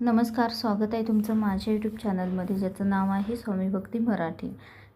नमस्कार स्वागत आहे तुमचं माझ्या यूट्यूब चॅनलमध्ये ज्याचं नाव आहे स्वामी भक्ती मराठी.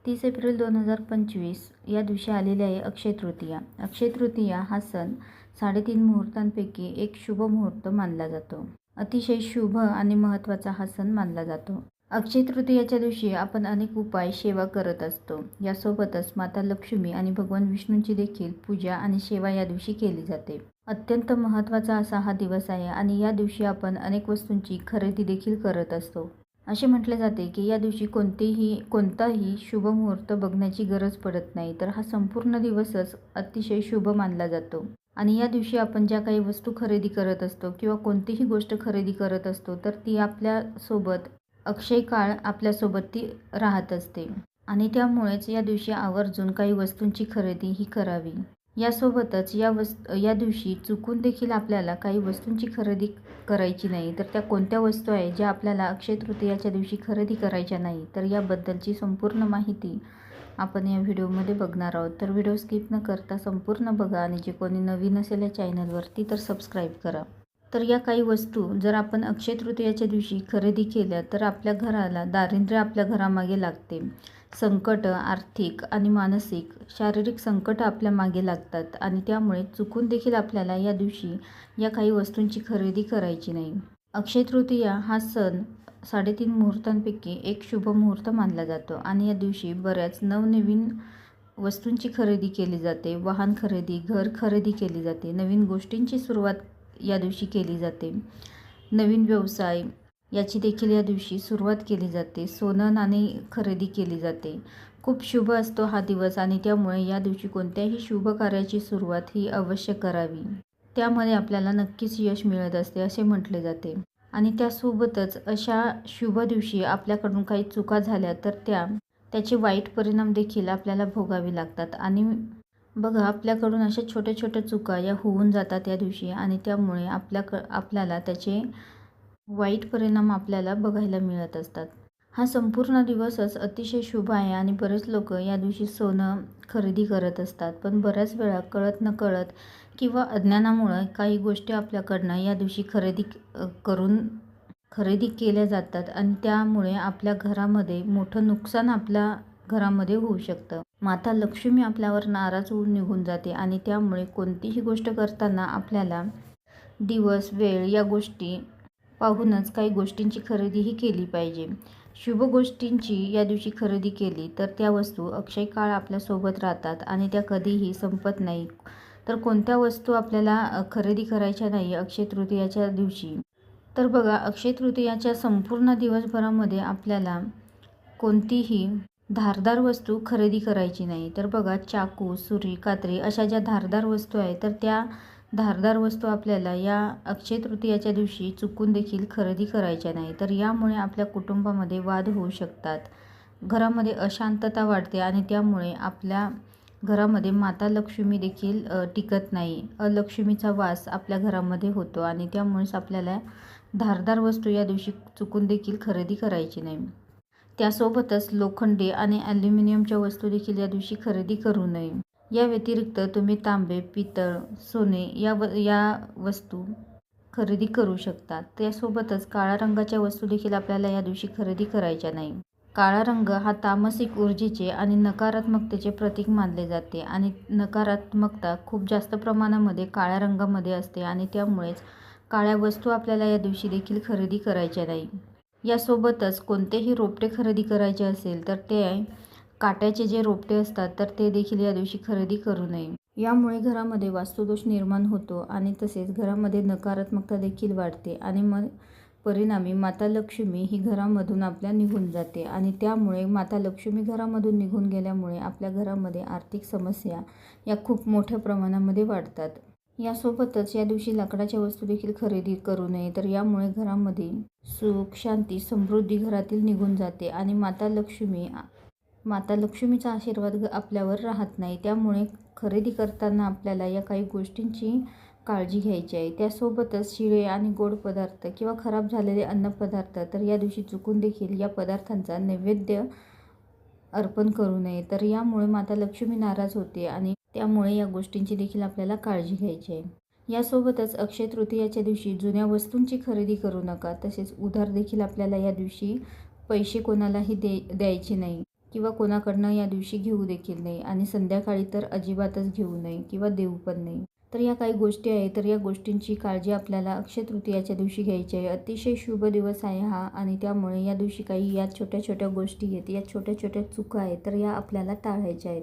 तीस एप्रिल दोन हजार पंचवीस या दिवशी आलेले आहे अक्षय तृतीया. अक्षय तृतीया हा सण साडेतीन मुहूर्तांपैकी एक शुभ मुहूर्त मानला जातो. अतिशय शुभ आणि महत्त्वाचा हा सण मानला जातो. अक्षय तृतीयाच्या दिवशी आपण अनेक उपाय सेवा करत असतो. यासोबतच माता लक्ष्मी आणि भगवान विष्णूंची देखील पूजा आणि सेवा या दिवशी केली जाते. अत्यंत महत्त्वाचा असा हा दिवस आहे आणि या दिवशी आपण अनेक वस्तूंची खरेदी देखील करत असतो. असे म्हटले जाते की या दिवशी कोणतेही कोणताही शुभ मुहूर्त बघण्याची गरज पडत नाही तर हा संपूर्ण दिवसच अतिशय शुभ मानला जातो. आणि या दिवशी आपण ज्या काही वस्तू खरेदी करत असतो किंवा कोणतीही गोष्ट खरेदी करत असतो तर ती आपल्यासोबत अक्षय काळ आपल्यासोबत ती राहत असते. आणि त्यामुळेच या दिवशी आवर्जून काही वस्तूंची खरेदी ही करावी. यासोबतच या वस्त या दिवशी चुकून देखील आपल्याला काही वस्तूंची खरेदी करायची नाही तर त्या कोणत्या वस्तू आहे ज्या आपल्याला अक्षय तृतीयाच्या दिवशी खरेदी करायच्या नाही तर याबद्दलची संपूर्ण माहिती आपण या व्हिडिओमध्ये बघणार आहोत. तर व्हिडिओ स्किप न करता संपूर्ण बघा आणि जे कोणी नवीन असेल या चॅनलवरती तर सबस्क्राईब करा. तर या काही वस्तू जर आपण अक्षय तृतीयाच्या दिवशी खरेदी केल्या तर आपल्या घराला दारिद्र्य आपल्या घरामागे लागते. संकट आर्थिक आणि मानसिक शारीरिक संकट आपल्या मागे लागतात आणि त्यामुळे चुकून देखील आपल्याला या दिवशी या काही वस्तूंची खरेदी करायची नाही. अक्षय तृतीया हा सण साडेतीन मुहूर्तांपैकी एक शुभ मुहूर्त मानला जातो आणि या दिवशी बऱ्याच नवनवीन वस्तूंची खरेदी केली जाते. वाहन खरेदी घर खरेदी केली जाते. नवीन गोष्टींची सुरुवात या दिवशी केली जाते. नवीन व्यवसाय याची देखील या दिवशी सुरुवात केली जाते. सोनं नाणी खरेदी केली जाते. खूप शुभ असतो हा दिवस आणि त्यामुळे या दिवशी कोणत्याही शुभ कार्याची सुरुवात ही अवश्य करावी. त्यामध्ये आपल्याला नक्कीच यश मिळत असते असे म्हटले जाते. आणि त्यासोबतच अशा शुभ दिवशी आपल्याकडून काही चुका झाल्या तर त्या त्याचे वाईट परिणाम देखील आपल्याला भोगावे लागतात आणि बघा आपल्याकडून अशा छोट्या छोट्या चुका या होऊन जातात या दिवशी आणि त्यामुळे आपल्याक आपल्याला त्याचे वाईट परिणाम आपल्याला बघायला मिळत असतात. हा संपूर्ण दिवसच अतिशय शुभ आहे आणि बरेच लोक या दिवशी सोनं खरेदी करत असतात. पण बऱ्याच वेळा कळत न कळत किंवा अज्ञानामुळं काही गोष्टी आपल्याकडनं या दिवशी खरेदी करून खरेदी केल्या जातात आणि त्यामुळे आपल्या घरामध्ये मोठं नुकसान आपल्या घरामध्ये होऊ शकतं. माता लक्ष्मी आपल्यावर नाराज होऊन निघून जाते आणि त्यामुळे कोणतीही गोष्ट करताना आपल्याला दिवस वेळ या गोष्टी पाहूनच काही गोष्टींची खरेदीही केली पाहिजे. शुभ गोष्टींची या दिवशी खरेदी केली तर त्या वस्तू अक्षय काळ आपल्यासोबत राहतात आणि त्या कधीही संपत नाही. तर कोणत्या वस्तू आपल्याला खरेदी करायच्या नाही अक्षय तृतीयाच्या दिवशी? तर बघा अक्षय तृतीयाच्या संपूर्ण दिवसभरामध्ये आपल्याला कोणतीही धारदार वस्तू खरेदी करायची नाही. तर बघा चाकू सुरी कात्री अशा ज्या धारदार वस्तू आहेत तर त्या धारदार वस्तू आपल्याला या अक्षय तृतीयाच्या दिवशी चुकून देखील खरेदी करायच्या नाही. तर यामुळे आपल्या कुटुंबामध्ये वाद होऊ शकतात. घरामध्ये अशांतता वाढते आणि त्यामुळे आपल्या घरामध्ये माता लक्ष्मी देखील टिकत नाही. अलक्ष्मीचा वास आपल्या घरामध्ये होतो आणि त्यामुळेच आपल्याला धारदार वस्तू या दिवशी चुकून देखील खरेदी करायची नाही. त्यासोबतच लोखंडी आणि ॲल्युमिनियमच्या वस्तू देखील या दिवशी खरेदी करू नये. या व्यतिरिक्त तुम्ही तांबे पितळ सोने या व या वस्तू खरेदी करू शकता. त्यासोबतच काळ्या रंगाच्या वस्तू देखील आपल्याला या दिवशी खरेदी करायच्या नाही. काळा रंग हा तामसिक ऊर्जेचे आणि नकारात्मकतेचे प्रतीक मानले जाते आणि नकारात्मकता खूप जास्त प्रमाणामध्ये काळ्या रंगामध्ये असते आणि त्यामुळेच काळ्या वस्तू आपल्याला या दिवशी देखील खरेदी करायच्या नाही. यासोबतच कोणतेही रोपटे खरेदी करायचे असेल तर ते काट्याचे जे रोपटे असतात तर ते देखील या दिवशी खरेदी करू नये. यामुळे घरामध्ये वास्तुदोष निर्माण होतो आणि तसेच घरामध्ये नकारात्मकता देखील वाढते आणि मग परिणामी माता लक्ष्मी ही घरामधून आपल्या निघून जाते आणि त्यामुळे माता लक्ष्मी घरामधून निघून गेल्यामुळे आपल्या घरामध्ये आर्थिक समस्या या खूप मोठ्या प्रमाणामध्ये वाढतात. यासोबतच या दिवशी लाकडाच्या वस्तू देखील खरेदी करू नये तर यामुळे घरामध्ये सुख शांती समृद्धी घरातील निघून जाते आणि माता लक्ष्मी माता लक्ष्मीचा आशीर्वाद आपल्यावर राहत नाही. त्यामुळे खरेदी करताना आपल्याला या काही गोष्टींची काळजी घ्यायची आहे. त्यासोबतच शिळे आणि गोड पदार्थ किंवा खराब झालेले अन्नपदार्थ तर या दिवशी चुकून देखील या पदार्थांचा नैवेद्य अर्पण करू नये. तर यामुळे माता लक्ष्मी नाराज होते आणि त्यामुळे या गोष्टींची देखील आपल्याला काळजी घ्यायची आहे. यासोबतच अक्षय तृतीयाच्या दिवशी जुन्या वस्तूंची खरेदी करू नका तसेच उधार देखील आपल्याला या दिवशी पैसे कोणालाही दे द्यायचे नाही किंवा कोणाकडनं या दिवशी घेऊ देखील नाही आणि संध्याकाळी तर अजिबातच घेऊ नये किंवा देऊ पण नाही तर या काही गोष्टी आहेत तर या गोष्टींची काळजी आपल्याला अक्षय तृतीयाच्या दिवशी घ्यायची आहे. अतिशय शुभ दिवस आहे हा आणि त्यामुळे या दिवशी काही या छोट्या छोट्या गोष्टी आहेत या छोट्या छोट्या चुका आहेत तर या आपल्याला टाळायच्या आहेत.